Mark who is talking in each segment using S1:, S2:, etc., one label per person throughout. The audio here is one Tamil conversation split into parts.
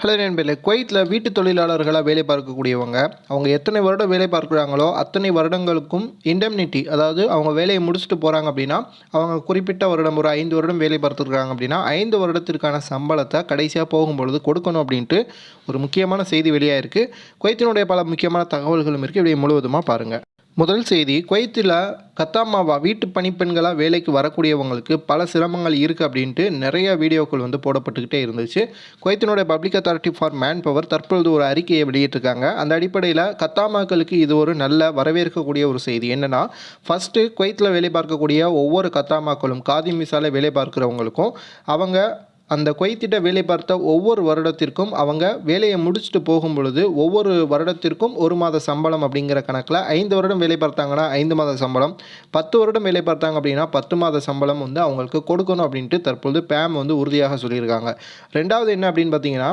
S1: ஹலோ நண்பர்களே குவைத்தில் வீட்டு தொழிலாளர்களாக வேலை பார்க்கக்கூடியவங்க அவங்க எத்தனை வருடம் வேலை பார்க்குறாங்களோ அத்தனை வருடங்களுக்கும் இண்டெம்னிட்டி அதாவது அவங்க வேலையை முடிச்சுட்டு போகிறாங்க அப்படின்னா அவங்க குறிப்பிட்ட வருடம் ஒரு ஐந்து வருடம் வேலை பார்த்துருக்காங்க அப்படின்னா ஐந்து வருடத்திற்கான சம்பளத்தை கடைசியாக போகும்பொழுது கொடுக்கணும் அப்படின்ட்டு ஒரு முக்கியமான செய்தி வெளியாக இருக்குது குவைத்தினுடைய பல முக்கியமான தகவல்களும் இருக்குது இப்படி முழுவதுமாக பாருங்கள் முதல் செய்தி குவைத்தில் கத்தாமாவா வீட்டு பணிப்பெண்களாக வேலைக்கு வரக்கூடியவங்களுக்கு பல சிரமங்கள் இருக்குது அப்படின்ட்டு நிறைய வீடியோக்கள் வந்து போடப்பட்டுக்கிட்டே இருந்துச்சு. குவைத்தினுடைய public authority for man power தற்பொழுது ஒரு அறிக்கையை வெளியிட்டிருக்காங்க. அந்த அடிப்படையில் கத்தாமாக்களுக்கு இது ஒரு நல்ல வரவேற்கக்கூடிய ஒரு செய்தி. என்னென்னா ஃபஸ்ட்டு குவைத்தில் வேலை பார்க்கக்கூடிய ஒவ்வொரு கத்தாமாக்களும் காதி மிசால வேலை பார்க்குறவங்களுக்கும் அவங்க அந்த கொய்த்திட்ட வேலை பார்த்த ஒவ்வொரு வருடத்திற்கும் அவங்க வேலையை முடிச்சுட்டு போகும் பொழுது ஒவ்வொரு வருடத்திற்கும் ஒரு மாத சம்பளம் அப்படிங்கிற கணக்கில் ஐந்து வருடம் வேலை பார்த்தாங்கன்னா ஐந்து மாத சம்பளம் பத்து வருடம் வேலை பார்த்தாங்க அப்படின்னா பத்து மாத சம்பளம் வந்து அவங்களுக்கு கொடுக்கணும் அப்படின்ட்டு தற்பொழுது பேம் வந்து உறுதியாக சொல்லியிருக்காங்க. ரெண்டாவது என்ன அப்படின்னு பார்த்தீங்கன்னா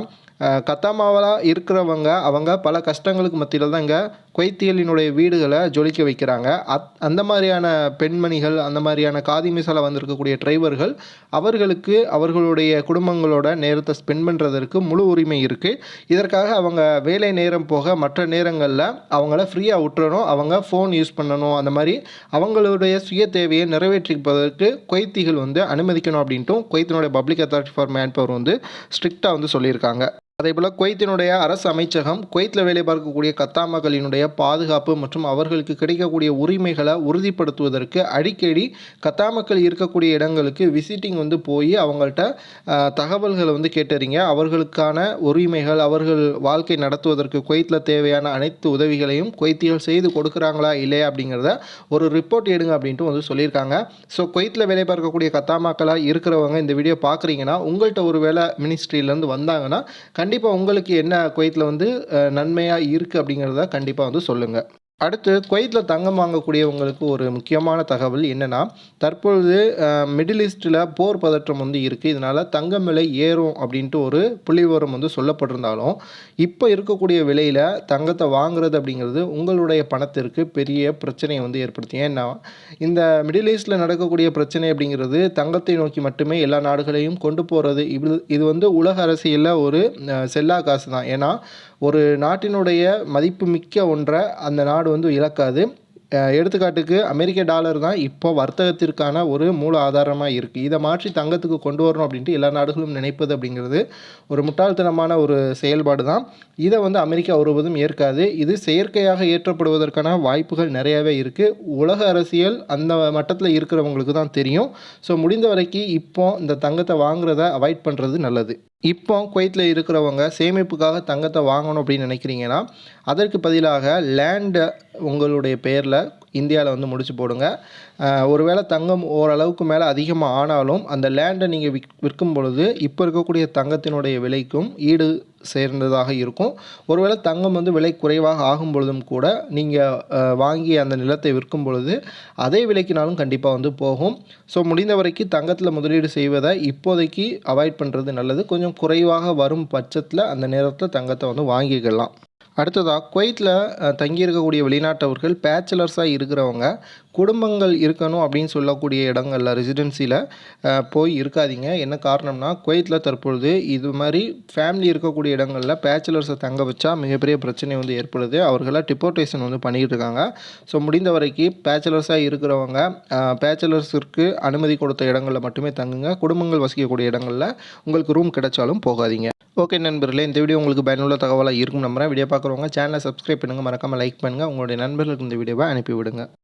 S1: கத்தாமாவலாக இருக்கிறவங்க அவங்க பல கஷ்டங்களுக்கு மத்தியில் தான் இங்கே கொய்த்தியலினுடைய வீடுகளை ஜொலிக்க வைக்கிறாங்க. அத் அந்த மாதிரியான பெண்மணிகள் அந்த மாதிரியான காதி மிசால வந்திருக்கக்கூடிய டிரைவர்கள் அவர்களுக்கு அவர்களுடைய குடும்பங்களோட நேரத்தை ஸ்பெண்ட் பண்ணுறதற்கு முழு உரிமை இருக்குது இதற்காக அவங்க வேலை நேரம் போக மற்ற நேரங்களில் அவங்கள ஃப்ரீயாக விட்டுறணும். அவங்க ஃபோன் யூஸ் பண்ணணும். அந்த மாதிரி அவங்களுடைய சுய தேவையை நிறைவேற்றிப்பதற்கு கொய்த்திகள் வந்து அனுமதிக்கணும் அப்படின்ட்டும் கொய்த்தினுடைய public authority for man power வந்து ஸ்ட்ரிக்டாக வந்து சொல்லியிருக்காங்க. அதேபோல் குவைத்தினுடைய அரசு அமைச்சகம் குவைத்தில் வேலை பார்க்கக்கூடிய கத்தாமக்களினுடைய பாதுகாப்பு மற்றும் அவர்களுக்கு கிடைக்கக்கூடிய உரிமைகளை உறுதிப்படுத்துவதற்கு அடிக்கடி கத்தாமக்கள் இருக்கக்கூடிய இடங்களுக்கு விசிட்டிங் வந்து போய் அவங்கள்ட்ட தகவல்களை வந்து கேட்டறிங்க. அவர்களுக்கான உரிமைகள் அவர்கள் வாழ்க்கை நடத்துவதற்கு குவைத்தில் தேவையான அனைத்து உதவிகளையும் குவைத்திகள் செய்து கொடுக்குறாங்களா இல்லையா அப்படிங்கிறத ஒரு ரிப்போர்ட் எடுங்க அப்படின்ட்டு வந்து சொல்லியிருக்காங்க. ஸோ குவைத்தில் வேலை பார்க்கக்கூடிய கத்தாமாக்களாக இருக்கிறவங்க இந்த வீடியோ பார்க்குறீங்கன்னா உங்கள்கிட்ட ஒரு வேலை மினிஸ்ட்ரியிலேருந்து வந்தாங்கன்னா கண்டிப்பாக உங்களுக்கு என்ன குவைத்தில் வந்து நன்மையாக இருக்குது அப்படிங்கிறத கண்டிப்பாக வந்து சொல்லுங்கள் அடுத்து குவைத்தில் தங்கம் வாங்கக்கூடியவங்களுக்கு ஒரு முக்கியமான தகவல் என்னென்னா தற்பொழுது மிடில் ஈஸ்ட்டில் போர் பதற்றம் வந்து இருக்குது இதனால் தங்கம் விலை ஏறும் அப்படின்ட்டு ஒரு புள்ளிவிவரம் வந்து சொல்லப்பட்டிருந்தாலும் இப்போ இருக்கக்கூடிய விலையில் தங்கத்தை வாங்குறது அப்படிங்கிறது உங்களுடைய பணத்திற்கு பெரிய பிரச்சனையை வந்து ஏற்படுத்தும். ஏன்னா இந்த மிடில் ஈஸ்ட்டில் நடக்கக்கூடிய பிரச்சனை அப்படிங்கிறது தங்கத்தை நோக்கி மட்டுமே எல்லா நாடுகளையும் கொண்டு போகிறது இது இது வந்து உலக அரசியலில் ஒரு செல்லா காசு தான் ஏன்னா ஒரு நாட்டினுடைய மதிப்பு மிக்க ஒன்றை அந்த நாடு வந்து இழக்காது. எடுத்துக்காட்டுக்கு அமெரிக்க டாலர் தான் இப்போ வர்த்தகத்திற்கான ஒரு மூல ஆதாரமாக இருக்குது இதை மாற்றி தங்கத்துக்கு கொண்டு வரணும் அப்படின்ட்டு எல்லா நாடுகளும் நினைப்பது அப்படிங்கிறது ஒரு முட்டாள்தனமான ஒரு செயல்பாடு தான். இதை வந்து அமெரிக்கா ஒருவதும் ஏற்காது. இது செயற்கையாக ஏற்றப்படுவதற்கான வாய்ப்புகள் நிறையாவே இருக்குது உலக அரசியல் அந்த மட்டத்தில் இருக்கிறவங்களுக்கு தான் தெரியும். ஸோ முடிந்த வரைக்கும் இப்போ இந்த தங்கத்தை வாங்குறத அவாய்ட் பண்ணுறது நல்லது. இப்போ குவைத்தில் இருக்கிறவங்க சேமிப்புக்காக தங்கத்தை வாங்கணும் அப்படின்னு நினைக்கிறீங்கன்னா அதற்கு பதிலாக லேண்டை உங்களுடைய பெயரில் இந்தியாவில் வந்து முடிச்சு போடுங்க. ஒருவேளை தங்கம் ஓரளவுக்கு மேலே அதிகமாக ஆனாலும் அந்த லேண்டை நீங்கள் விக் விற்கும் பொழுது இப்போ இருக்கக்கூடிய தங்கத்தினுடைய விலைக்கும் ஈடு சேர்ந்ததாக இருக்கும். ஒருவேளை தங்கம் வந்து விலை குறைவாக ஆகும் பொழுதும் கூட நீங்கள் வாங்கி அந்த நிலத்தை விற்கும் பொழுது அதே விலைக்குனாலும் கண்டிப்பாக வந்து போகும். ஸோ முடிந்த வரைக்கும் தங்கத்தில் முதலீடு செய்வதை இப்போதைக்கு அவாய்ட் பண்ணுறது நல்லது. கொஞ்சம் குறைவாக வரும் பட்சத்தில் அந்த நேரத்தில் தங்கத்தை வந்து வாங்கிக்கலாம். அடுத்ததாக குவைத்தில் தங்கியிருக்கக்கூடிய வெளிநாட்டவர்கள் பேச்சுலர்ஸாக இருக்கிறவங்க குடும்பங்கள் இருக்கணும் அப்படின்னு சொல்லக்கூடிய இடங்களில் ரெசிடென்சியில் போய் இருக்காதீங்க. என்ன காரணம்னா குவைத்தில் தற்பொழுது இது மாதிரி ஃபேமிலி இருக்கக்கூடிய இடங்களில் பேச்சுலர்ஸை தங்க வச்சா மிகப்பெரிய பிரச்சனை வந்து ஏற்படுது. அவர்களாக டிப்போர்டேஷன் வந்து பண்ணிக்கிட்டு இருக்காங்க. ஸோ முடிந்த வரைக்கும் பேச்சுலர்ஸாக இருக்கிறவங்க பேச்சுலர்ஸிற்கு அனுமதி கொடுத்த இடங்களில் மட்டுமே தங்குங்க. குடும்பங்கள் வசிக்கக்கூடிய இடங்களில் உங்களுக்கு ரூம் கிடைச்சாலும் போகாதீங்க. ஓகே நண்பர்களே இந்த வீடியோ உங்களுக்கு பயனுள்ள தகவலாக இருக்கும் நம்புறேன். வீடியோ பார்க்குறவங்க சேனலை சப்ஸ்கிரைப் பண்ணுங்கள் மறக்காமல் லைக் பண்ணுங்கள் உங்களுடைய நண்பர்களுக்கு இந்த வீடியோவை அனுப்பிவிடுங்க